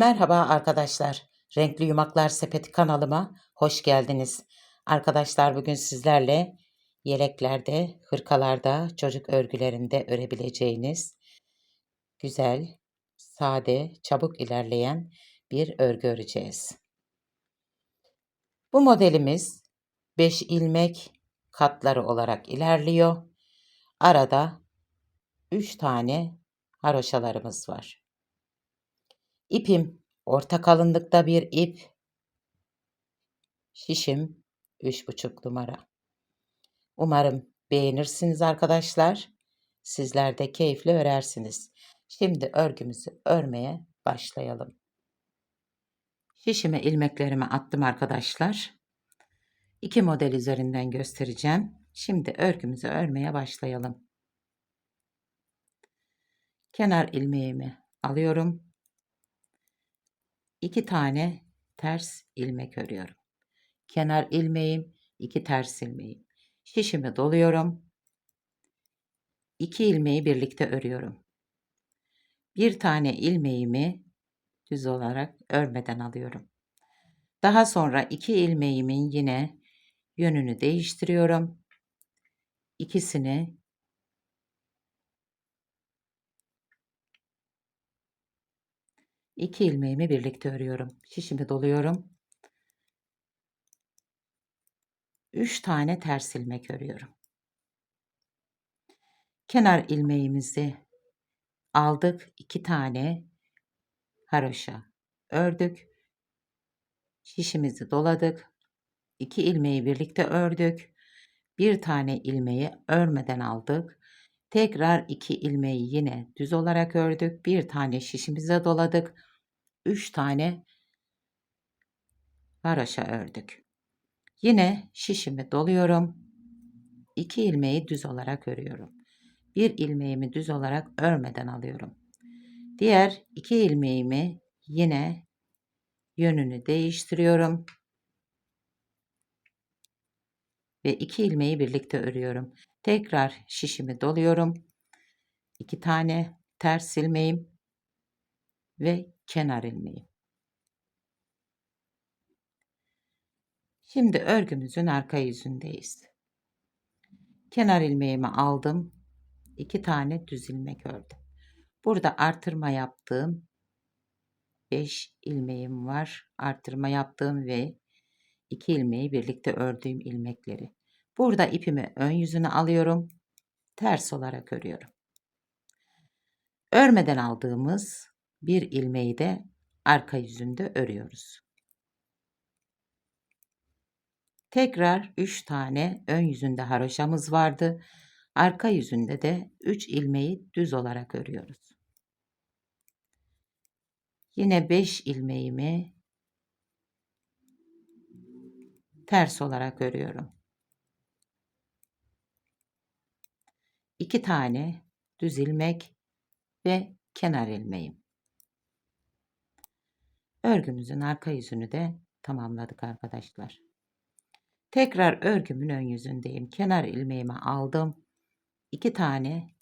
Merhaba arkadaşlar. Renkli Yumaklar Sepeti kanalıma hoş geldiniz. Arkadaşlar bugün sizlerle yeleklerde, hırkalarda, çocuk örgülerinde örebileceğiniz güzel, sade, çabuk ilerleyen bir örgü öreceğiz. Bu modelimiz 5 ilmek katları olarak ilerliyor. Arada 3 tane haroşalarımız var. İpim orta kalınlıkta bir ip. Şişim 3,5 numara. Umarım beğenirsiniz arkadaşlar. Sizler de keyifle örersiniz. Şimdi örgümüzü örmeye başlayalım. Şişime ilmeklerimi attım arkadaşlar. İki model üzerinden göstereceğim. Şimdi örgümüzü örmeye başlayalım. Kenar ilmeğimi alıyorum. İki tane ters ilmek örüyorum. Kenar ilmeğim, iki ters ilmeğim. Şişimi doluyorum. İki ilmeği birlikte örüyorum. Bir tane ilmeğimi düz olarak örmeden alıyorum. Daha sonra iki ilmeğimin yine yönünü değiştiriyorum. İkisini iki ilmeğimi birlikte örüyorum. Şişimi doluyorum. 3 tane ters ilmek örüyorum. Kenar ilmeğimizi aldık. 2 tane haroşa ördük. Şişimizi doladık. 2 ilmeği birlikte ördük. Bir tane ilmeği örmeden aldık. Tekrar 2 ilmeği yine düz olarak ördük. Bir tane şişimize doladık. 3 tane haroşa ördük. Yine şişimi doluyorum. 2 ilmeği düz olarak örüyorum. Bir ilmeğimi düz olarak örmeden alıyorum. Diğer iki ilmeğimi yine yönünü değiştiriyorum. Ve iki ilmeği birlikte örüyorum. Tekrar şişimi doluyorum. İki tane ters ilmeğim ve kenar ilmeğim. Şimdi örgümüzün arka yüzündeyiz. Kenar ilmeğimi aldım. iki tane düz ilmek ördüm. Burada artırma yaptığım 5 ilmeğim var. Artırma yaptığım ve 2 ilmeği birlikte ördüğüm ilmekleri. Burada ipimi ön yüzüne alıyorum. Ters olarak örüyorum. Örmeden aldığımız bir ilmeği de arka yüzünde örüyoruz. Tekrar 3 tane ön yüzünde haroşamız vardı. Arka yüzünde de 3 ilmeği düz olarak örüyoruz. Yine 5 ilmeğimi ters olarak örüyorum. 2 tane düz ilmek ve kenar ilmeğim. Örgümüzün arka yüzünü de tamamladık arkadaşlar. Tekrar örgümün ön yüzündeyim. Kenar ilmeğimi aldım. 2 tane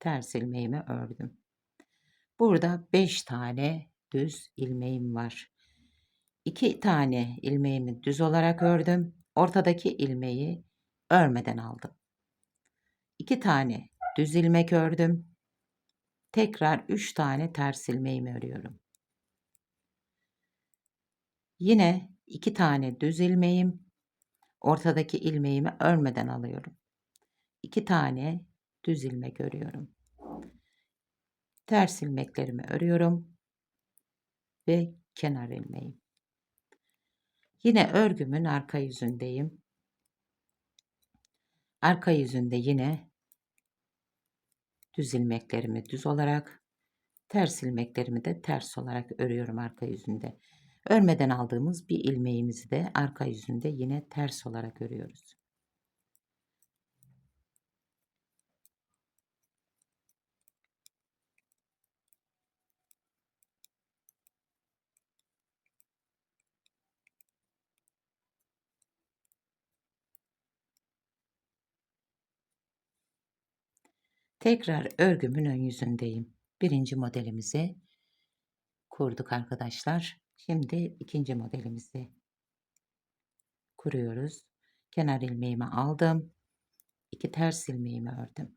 ters ilmeğimi ördüm. Burada 5 tane düz ilmeğim var. 2 tane ilmeğimi düz olarak ördüm. Ortadaki ilmeği örmeden aldım. 2 tane düz ilmek ördüm. Tekrar 3 tane ters ilmeğimi örüyorum. Yine 2 tane düz ilmeğim, ortadaki ilmeğimi örmeden alıyorum. 2 tane düz ilmek örüyorum. Ters ilmeklerimi örüyorum ve kenar ilmeğim. Yine örgümün arka yüzündeyim. Arka yüzünde yine düz ilmeklerimi düz olarak, ters ilmeklerimi de ters olarak örüyorum arka yüzünde. Örmeden aldığımız bir ilmeğimizi de arka yüzünde yine ters olarak örüyoruz. Tekrar örgümün ön yüzündeyim. Birinci modelimizi kurduk arkadaşlar. Şimdi ikinci modelimizi kuruyoruz. Kenar ilmeğimi aldım. 2 ters ilmeğimi ördüm.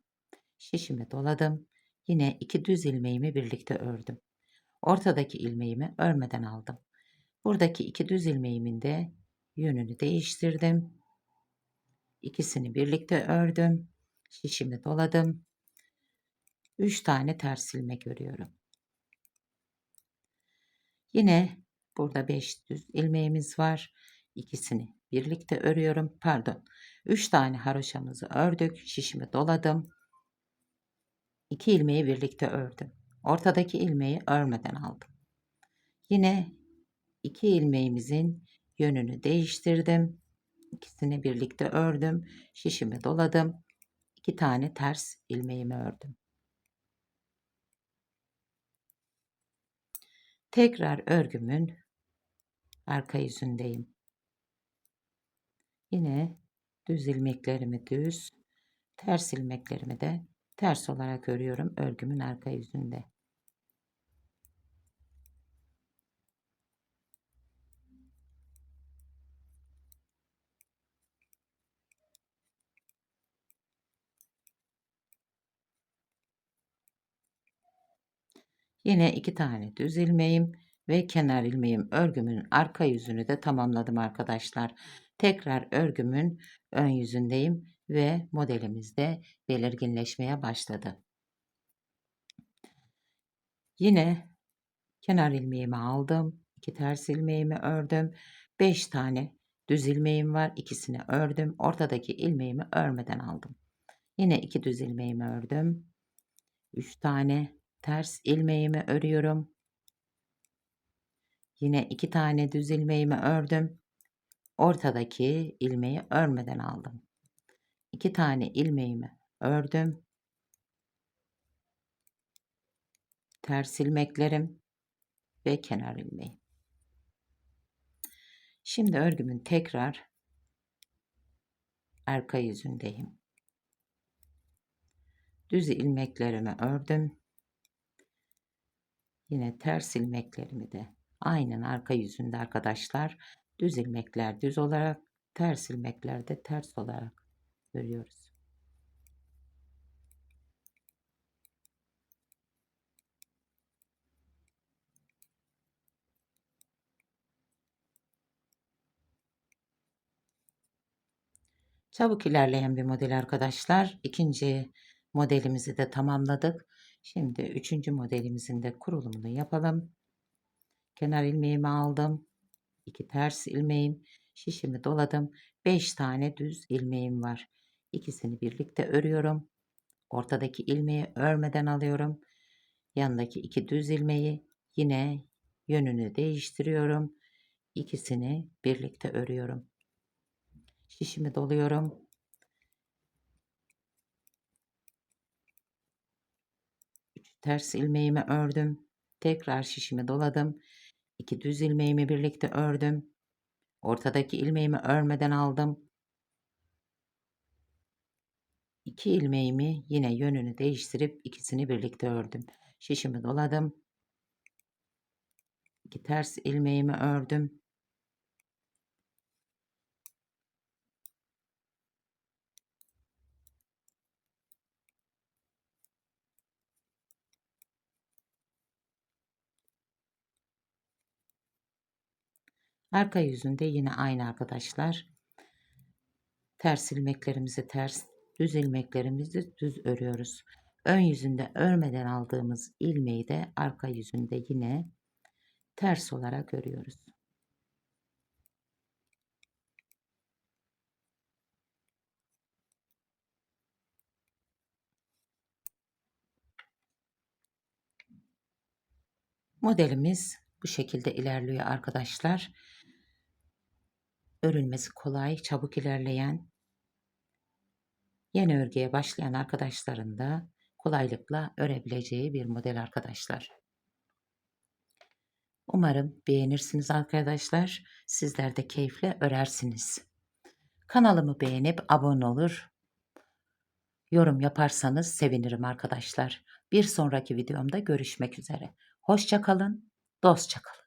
Şişimi doladım. Yine iki düz ilmeğimi birlikte ördüm. Ortadaki ilmeğimi örmeden aldım. Buradaki iki düz ilmeğimin de yönünü değiştirdim. İkisini birlikte ördüm. Şişimi doladım. 3 tane ters ilmek örüyorum. Yine burada 5 düz ilmeğimiz var. İkisini birlikte örüyorum. Pardon. 3 tane haroşamızı ördük. Şişimi doladım. 2 ilmeği birlikte ördüm. Ortadaki ilmeği örmeden aldım. Yine 2 ilmeğimizin yönünü değiştirdim. İkisini birlikte ördüm. Şişimi doladım. 2 tane ters ilmeğimi ördüm. Tekrar örgümün arka yüzündeyim. Yine düz ilmeklerimi düz, ters ilmeklerimi de ters olarak örüyorum örgümün arka yüzünde. Yine iki tane düz ilmeğim ve kenar ilmeğim örgümün arka yüzünü de tamamladım arkadaşlar. Tekrar örgümün ön yüzündeyim ve modelimiz de belirginleşmeye başladı. Yine kenar ilmeğimi aldım. 2 ters ilmeğimi ördüm. 5 tane düz ilmeğim var. İkisini ördüm. Ortadaki ilmeğimi örmeden aldım. Yine 2 düz ilmeğimi ördüm. 3 tane ters ilmeğimi örüyorum. Yine 2 tane düz ilmeğimi ördüm. Ortadaki ilmeği örmeden aldım. 2 tane ilmeğimi ördüm. Ters ilmeklerim ve kenar ilmeği. Şimdi örgümün tekrar arka yüzündeyim. Düz ilmeklerimi ördüm. Yine ters ilmeklerimi de aynen arka yüzünde arkadaşlar. Düz ilmekler düz olarak, ters ilmekler de ters olarak örüyoruz. Çabuk ilerleyen bir model arkadaşlar. İkinci modelimizi de tamamladık. Şimdi üçüncü modelimizin de kurulumunu yapalım. Kenar ilmeğimi aldım. 2 ters ilmeğim. Şişimi doladım. 5 tane düz ilmeğim var. İkisini birlikte örüyorum. Ortadaki ilmeği örmeden alıyorum. Yanındaki iki düz ilmeği yine yönünü değiştiriyorum. İkisini birlikte örüyorum. Şişimi doluyorum. Üç ters ilmeğimi ördüm. Tekrar şişimi doladım. İki düz ilmeğimi birlikte ördüm. Ortadaki ilmeğimi örmeden aldım. İki ilmeğimi yine yönünü değiştirip ikisini birlikte ördüm. Şişimi doladım. İki ters ilmeğimi ördüm. Arka yüzünde yine aynı arkadaşlar. Ters ilmeklerimizi ters, düz ilmeklerimizi düz örüyoruz. Ön yüzünde örmeden aldığımız ilmeği de arka yüzünde yine ters olarak örüyoruz. Modelimiz bu şekilde ilerliyor arkadaşlar örülmesi kolay, çabuk ilerleyen, yeni örgüye başlayan arkadaşların da kolaylıkla örebileceği bir model arkadaşlar. Umarım beğenirsiniz arkadaşlar. Sizler de keyifle örersiniz. Kanalımı beğenip abone olur, yorum yaparsanız sevinirim arkadaşlar. Bir sonraki videomda görüşmek üzere. Dostça kalın.